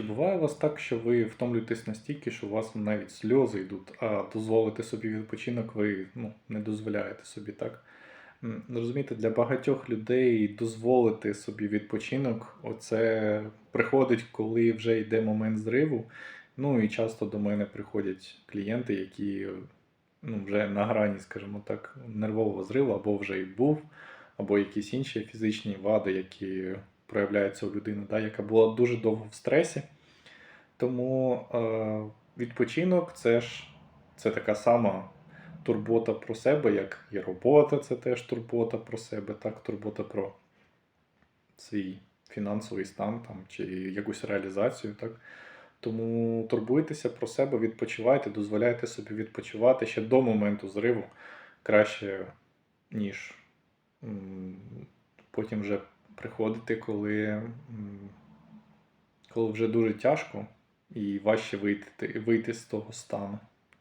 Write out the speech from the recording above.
Чи буває у вас так, що ви втомлюєтесь настільки, що у вас навіть сльози йдуть, а дозволити собі відпочинок ви ну, не дозволяєте собі, так? Розумієте, для багатьох людей дозволити собі відпочинок, оце приходить, коли вже йде момент зриву. Ну і часто до мене приходять клієнти, які ну, вже на грані, скажімо так, нервового зриву, або вже і був, або якісь інші фізичні вади, які проявляються у людини, да, яка була дуже довго в стресі. Тому е, відпочинок це ж це така сама турбота про себе, як і робота, це теж турбота про себе, так, турбота про свій фінансовий стан там, чи якусь реалізацію. Так. Тому турбуйтеся про себе, відпочивайте, дозволяйте собі відпочивати ще до моменту зриву краще, ніж потім вже приходити, коли, коли вже дуже тяжко і важче вийти, вийти з того стану.